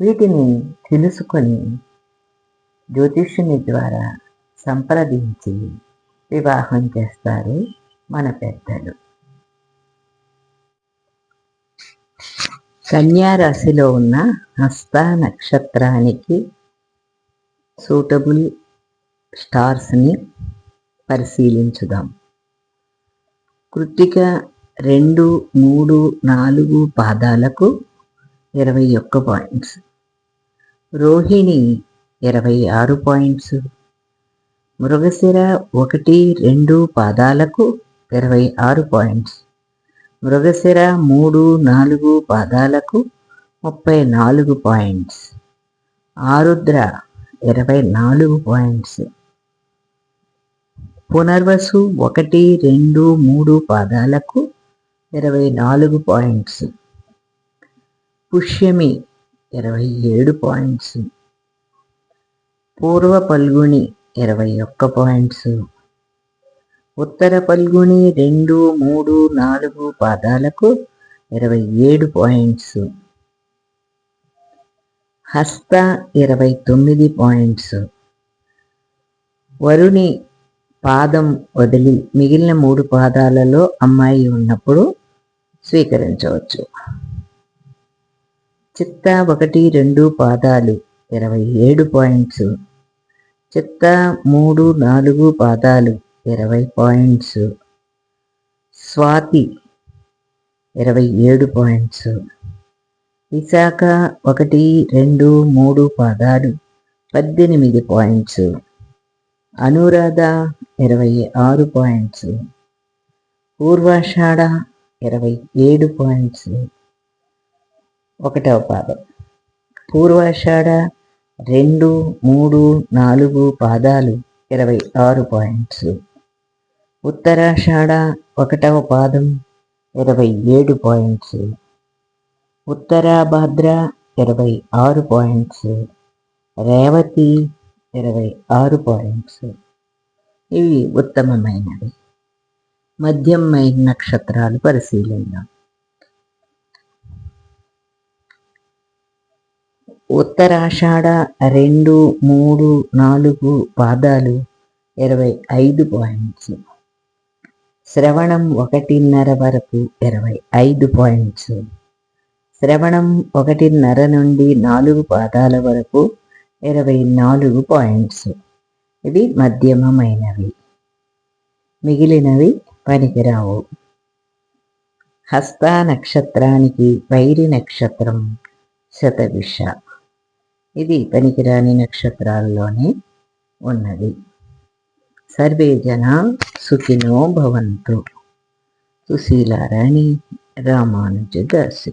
వీటిని తెలుసుకొని జ్యోతిష్యుని ద్వారా సంప్రదించి వివాహం చేస్తారు మన పెద్దలు. కన్యారాశిలో ఉన్న హస్త నక్షత్రానికి సూటబుల్ స్టార్స్ని పరిశీలించుదాం. కృత్తిక రెండు మూడు నాలుగు పాదాలకు ఇరవై ఒక్క పాయింట్స్. రోహిణి ఇరవై ఆరు పాయింట్స్. మృగశిర ఒకటి రెండు పాదాలకు ఇరవై ఆరు పాయింట్స్. మృగశిర మూడు నాలుగు పాదాలకు ముప్పై నాలుగు పాయింట్స్. ఆరుద్ర ఇరవై నాలుగు పాయింట్స్. పునర్వసు ఒకటి రెండు మూడు పాదాలకు ఇరవై నాలుగు పాయింట్స్. పుష్యమి ఇరవై ఏడు పాయింట్స్. పూర్వ పల్గుని ఇరవై ఒక్క పాయింట్స్. ఉత్తర పల్గుని రెండు మూడు నాలుగు పాదాలకు ఇరవై ఏడు పాయింట్స్. హస్త ఇరవై తొమ్మిది పాయింట్స్. వరుణి పాదం వదిలి మిగిలిన మూడు పాదాలలో అమ్మాయి ఉన్నప్పుడు స్వీకరించవచ్చు. చిత్త ఒకటి రెండు పాదాలు ఇరవై ఏడు పాయింట్స్. చిత్త మూడు నాలుగు పాదాలు ఇరవై పాయింట్స్. స్వాతి ఇరవై ఏడు పాయింట్స్. విశాఖ ఒకటి రెండు మూడు పాదాలు పద్దెనిమిది పాయింట్స్. అనురాధ ఇరవై ఆరు పాయింట్స్. పూర్వాషాఢ ఇరవై ఏడు పాయింట్స్. ఒకటవ పాదం. పూర్వాషాఢ రెండు మూడు నాలుగు పాదాలు ఇరవై ఆరు పాయింట్స్. ఉత్తరాషాఢ ఒకటవ పాదం ఇరవై ఏడు పాయింట్స్. ఉత్తరాభాద్ర ఇరవై ఆరు పాయింట్స్. రేవతి ఇరవై ఆరు పాయింట్స్. ఇవి ఉత్తమమైనవి. మధ్యమైన నక్షత్రాలు పరిశీలిద్దాం. ఉత్తరాషాఢ రెండు మూడు నాలుగు పాదాలు ఇరవై ఐదు పాయింట్స్ శ్రవణం ఒకటిన్నర వరకు ఇరవై ఐదు పాయింట్స్ శ్రవణం ఒకటిన్నర నుండి నాలుగు పాదాల వరకు ఇరవై నాలుగు పాయింట్స్ ఇవి మధ్యమమైనవి. మిగిలినవి పనికిరావు. హస్త నక్షత్రానికి వైరి నక్షత్రం శతవిష ఇది పనికిరాని నక్షత్రాల్లోనే ఉన్నది. సర్వే జన సుఖినో భవంతు. సుశీలారాణి రామానుజదాసి